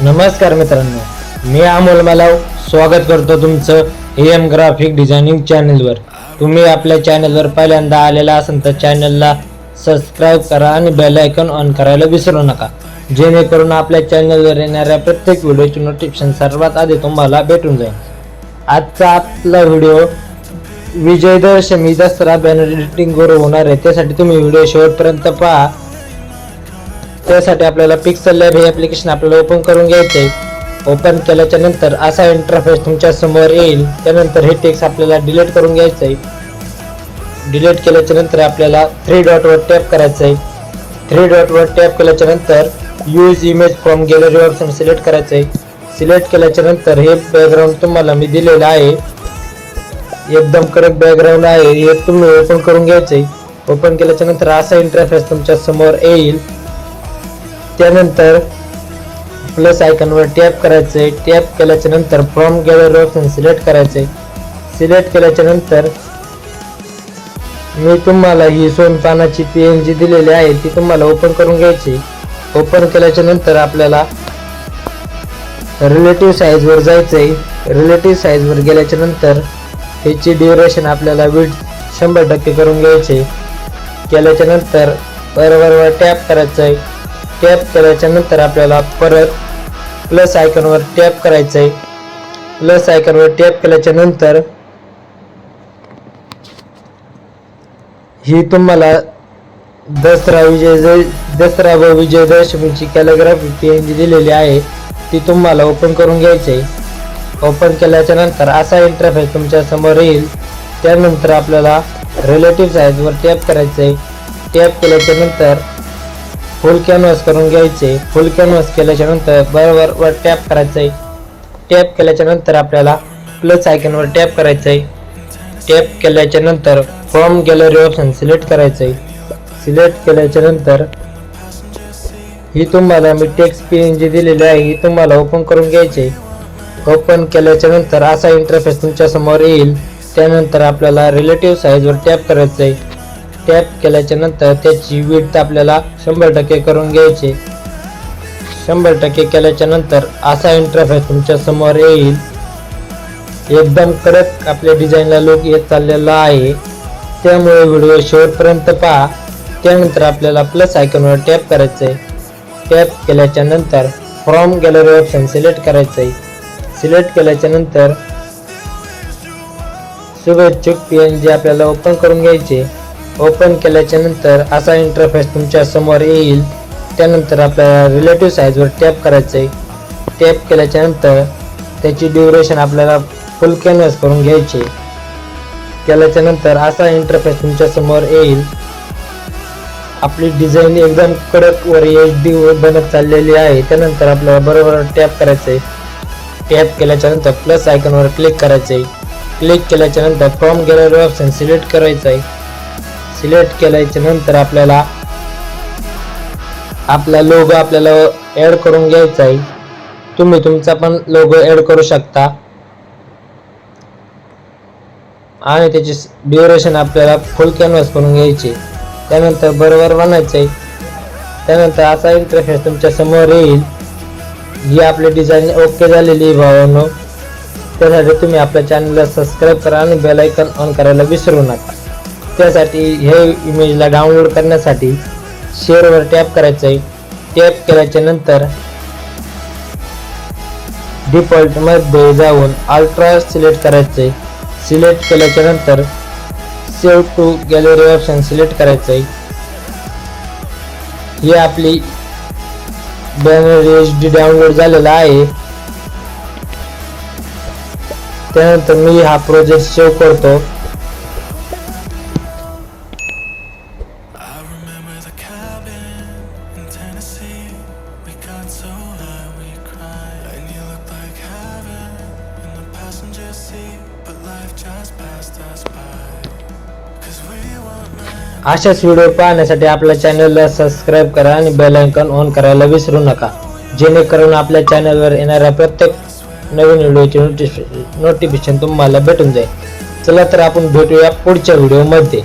नमस्कार मित्रांनो मी अमोल मलाव स्वागत करतो तुमचं ए एम ग्राफिक डिझायनिंग चॅनलवर. तुम्ही आपल्या चॅनलवर पहिल्यांदा आलेला असेल तर चॅनलला सबस्क्राईब करा आणि बेल आयकॉन ऑन करायला विसरू नका. जेणेकरून आपल्या चॅनलवर येणाऱ्या प्रत्येक व्हिडिओची नोटिफिकेशन सर्वात आधी तुम्हाला भेटून जाईल. आजचा आपला व्हिडिओ विजयदशमी दसरा बॅनर एडिटिंगवर होणार आहे. त्यासाठी तुम्ही व्हिडिओ शेवटपर्यंत पहा. त्यासाठी आपल्याला पिक्सल लॅब हे ॲप्लिकेशन आपल्याला ओपन करून घ्यायचे आहे ओपन केल्याच्यानंतर असा इंटरफेस तुमच्यासमोर येईल. त्यानंतर हे टेक्स्ट आपल्याला डिलीट करून घ्यायचं आहे डिलीट केल्याच्यानंतर आपल्याला थ्री डॉटवर टॅप करायचं आहे थ्री डॉटवर टॅप केल्याच्यानंतर use image from gallery option select करायचं आहे सिलेक्ट केल्याच्यानंतर हे बॅकग्राऊंड तुम्हाला मी दिलेलं आहे. एकदम कडक बॅकग्राऊंड आहे. हे तुम्ही ओपन करून घ्यायचं आहे ओपन केल्याच्यानंतर असा इंटरफेस तुमच्यासमोर येईल. त्यानंतर प्लस आयकॉनवर टॅप करायचं आहे टॅप केल्याच्यानंतर फ्रॉम गॅलरी ऑप्शन सिलेक्ट करायचं आहे सिलेक्ट केल्याच्यानंतर मी तुम्हाला ही सोन पानाची पी एन जी दिलेली आहे ती तुम्हाला ओपन करून घ्यायची. ओपन केल्याच्यानंतर आपल्याला रिलेटिव्ह साईजवर जायचं आहे रिलेटिव्ह साईजवर गेल्याच्यानंतर ह्याची ड्युरेशन आपल्याला वीट शंभर टक्के करून घ्यायचे. केल्याच्यानंतर बरोबरवर टॅप करायचं आहे टॅप केल्याच्यानंतर आपल्याला परत प्लस आयकॉनवर टॅप करायचं आहे प्लस आयकॉनवर टॅप केल्याच्यानंतर ही तुम्हाला दसरा विजय दसरा व विजयदशमीची कॅलिग्राफी पी जी दिलेली आहे. ती तुम्हाला ओपन करून घ्यायची आहे ओपन केल्याच्यानंतर असा इंटरफेस तुमच्यासमोर येईल. त्यानंतर आपल्याला रिलेटिव्ह साईजवर टॅप करायचं आहे टॅप केल्याच्यानंतर फुल कॅनव्हास करून घ्यायचे. फुल कॅनव्हास केल्याच्यानंतर बरोबर वर टॅप करायचं आहे टॅप केल्याच्यानंतर आपल्याला प्लस आयकॉनवर टॅप करायचं आहे टॅप केल्याच्यानंतर गॅलरी ऑप्शन सिलेक्ट करायचं आहे सिलेक्ट केल्याच्यानंतर ही तुम्हाला मी टेक्स्ट पी एन जी दिलेली आहे ही तुम्हाला ओपन करून घ्यायचे ओपन केल्याच्यानंतर असा इंटरफेस तुमच्यासमोर येईल. त्यानंतर आपल्याला रिलेटिव्ह साईजवर टॅप करायचं आहे टॅप केल्याच्यानंतर त्याची विड्थ आपल्याला शंभर टक्के करून घ्यायचे. शंभर टक्के केल्याच्यानंतर असा इंटरफेस तुमच्यासमोर येईल. एकदम कडक आपल्या डिझाईनला लुक येत चाललेला आहे. त्यामुळे व्हिडिओ शेवटपर्यंत पहा. त्यानंतर आपल्याला प्लस आयकॉनवर टॅप करायचं आहे टॅप केल्याच्यानंतर फ्रॉम गॅलरी ऑप्शन सिलेक्ट करायचं आहे सिलेक्ट केल्याच्यानंतर शुभेच्छुक पी एन जी आपल्याला ओपन करून घ्यायचे. ओपन केल्याच्यानंतर असा इंटरफेस तुमच्यासमोर येईल. त्यानंतर आपल्याला रिलेटिव्ह साईजवर टॅप करायचं आहे टॅप केल्याच्यानंतर त्याची ड्युरेशन आपल्याला फुल कॅनव्हस करून घ्यायची. केल्याच्यानंतर असा इंटरफेस तुमच्यासमोर येईल. आपली डिझाईन एकदम कडक वर एच डी बनत चाललेली आहे. त्यानंतर आपल्याला बरोबर टॅप करायचं आहे टॅप केल्याच्यानंतर प्लस आयकॉनवर क्लिक करायचं आहे क्लिक केल्याच्यानंतर फ्रॉम गॅलरी ऑप्शन सिलेक्ट करायचं आहे सिलेक्ट केल्याच्यानंतर आपल्याला आपला लोगो आपल्याला ॲड करून घ्यायचा आहे. तुम्ही तुमचा पण लोगो ॲड करू शकता. आणि त्याची ड्युरेशन आपल्याला फुल कॅनव्हास करून घ्यायची. त्यानंतर बरोबर बनायचं आहे. त्यानंतर असा इंटरफेस तुमच्यासमोर येईल. ही आपली डिझाईन ओके झालेली आहे भावांनो. त्यासाठी तुम्ही आपल्या चॅनलला सबस्क्राईब करा आणि बेलायकन ऑन करायला विसरू नका. त्यासाठी हे इमेजला डाउनलोड करण्यासाठी शेअरवर टॅप करायचं आहे टॅप केल्याच्यानंतर डिफॉल्टमध्ये जाऊन अल्ट्रा सिलेक्ट करायचं आहे सिलेक्ट केल्याच्यानंतर save to gallery option select करायचं आहे ही आपली बॅनर एच डी डाउनलोड झालेला आहे. त्यानंतर मी हा प्रोजेक्ट सेव्ह करतो. We got so high we cried, and you like heaven in the passenger seat. But life just passed us by. Cause we were meant. अशाच व्हिडिओ पाहण्यासाठी आपल्या चॅनलला सबस्क्राईब करा आणि बेल आयकॉन ऑन करायला विसरू नका जेणेकरून आपल्या चॅनलवर येणाऱ्या प्रत्येक नवीन व्हिडिओचे नोटिफिकेशन नोटिफिकेशन तुम्हाला भेटून जाईल चला तर आपण भेटूया पुढच्या व्हिडिओमध्ये